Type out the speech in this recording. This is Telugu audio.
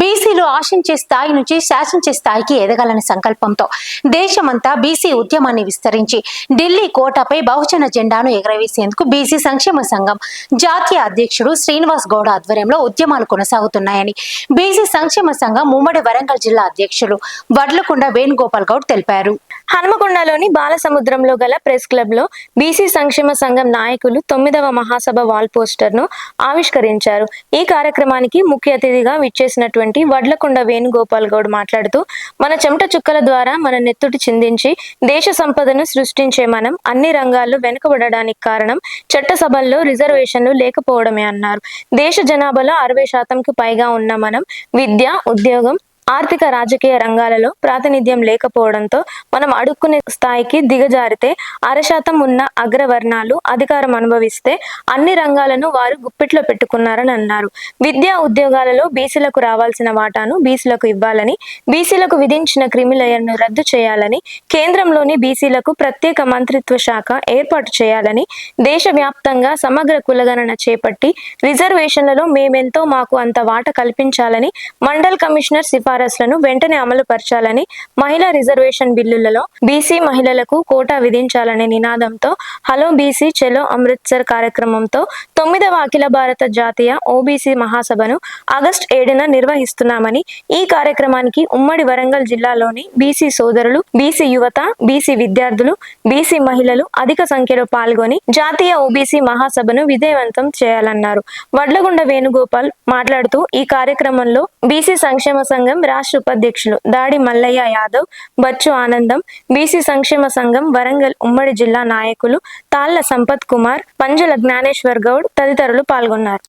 బీసీలు ఆశించే స్థాయి నుంచి శాసించే స్థాయికి ఎదగాలనే సంకల్పంతో దేశమంతా బీసీ ఉద్యమాన్ని విస్తరించి ఢిల్లీ కోటపై బహుజన జెండాను ఎగరవేసేందుకు బీసీ సంక్షేమ సంఘం జాతీయ అధ్యక్షుడు శ్రీనివాస్ గౌడ ఆధ్వర్యంలో ఉద్యమాలు కొనసాగుతున్నాయని బీసీ సంక్షేమ సంఘం ఉమ్మడి వరంగల్ జిల్లా అధ్యక్షులు వడ్లకొండ వేణుగోపాల్ గౌడ్ తెలిపారు. హనుమకొండలోని బాలసముద్రంలో గల ప్రెస్ క్లబ్లో బీసీ సంక్షేమ సంఘం నాయకులు తొమ్మిదవ మహాసభ వాల్ పోస్టర్ను ఆవిష్కరించారు. ఈ కార్యక్రమానికి ముఖ్య అతిథిగా విచ్చేసినటువంటి వడ్లకొండ వేణుగోపాల్ గౌడ్ మాట్లాడుతూ మన చెమట చుక్కల ద్వారా మన నెత్తుటి చిందించి దేశ సంపదను సృష్టించే మనం అన్ని రంగాల్లో వెనుకబడడానికి కారణం చట్టసభల్లో రిజర్వేషన్లు లేకపోవడమే అన్నారు. దేశ జనాభాలో అరవై శాతంకి పైగా ఉన్న మనం విద్య ఉద్యోగం ఆర్థిక రాజకీయ రంగాలలో ప్రాతినిధ్యం లేకపోవడంతో మనం అడుక్కునే స్థాయికి దిగజారితే అరశాతం ఉన్న అగ్రవర్ణాలు అధికారం అనుభవిస్తే అన్ని రంగాలను వారు గుప్పిట్లో పెట్టుకున్నారని అన్నారు. విద్యా ఉద్యోగాలలో బీసీలకు రావాల్సిన వాటాను బీసీలకు ఇవ్వాలని బీసీలకు విధించిన క్రిమిలేయర్ను రద్దు చేయాలని కేంద్రంలోని బీసీలకు ప్రత్యేక మంత్రిత్వ శాఖ ఏర్పాటు చేయాలని దేశవ్యాప్తంగా సమగ్ర కులగణన చేపట్టి రిజర్వేషన్లలో మేమెంతో మాకు అంత వాట కల్పించాలని మండల్ కమిషనర్ సిఫారసులను వెంటనే అమలు పరచాలని మహిళా రిజర్వేషన్ బిల్లులలో బీసీ మహిళలకు కోటా విధించాలనే నినాదంతో హలో బీసీ చెలో అమృత్సర్ కార్యక్రమంతో తొమ్మిదవ అఖిల భారత జాతీయ ఓబీసీ మహాసభను ఆగస్టు ఏడున నిర్వహిస్తున్నామని ఈ కార్యక్రమానికి ఉమ్మడి వరంగల్ జిల్లాలోని బీసీ సోదరులు బీసీ యువత బీసీ విద్యార్థులు బీసీ మహిళలు అధిక సంఖ్యలో పాల్గొని జాతీయ ఓబీసీ మహాసభను విజయవంతం చేయాలన్నారు. వడ్లగొండ వేణుగోపాల్ మాట్లాడుతూ ఈ కార్యక్రమంలో బీసీ సంక్షేమ సంఘం రాష్ట్ర ఉపాధ్యక్షులు దాడి మల్లయ్య యాదవ్ బచ్చు ఆనందం బీసీ సంక్షేమ సంఘం వరంగల్ ఉమ్మడి జిల్లా నాయకులు తాళ్ళ సంపత్ కుమార్ పంజల జ్ఞానేశ్వర్ గౌడ్ తదితరులు పాల్గొన్నారు.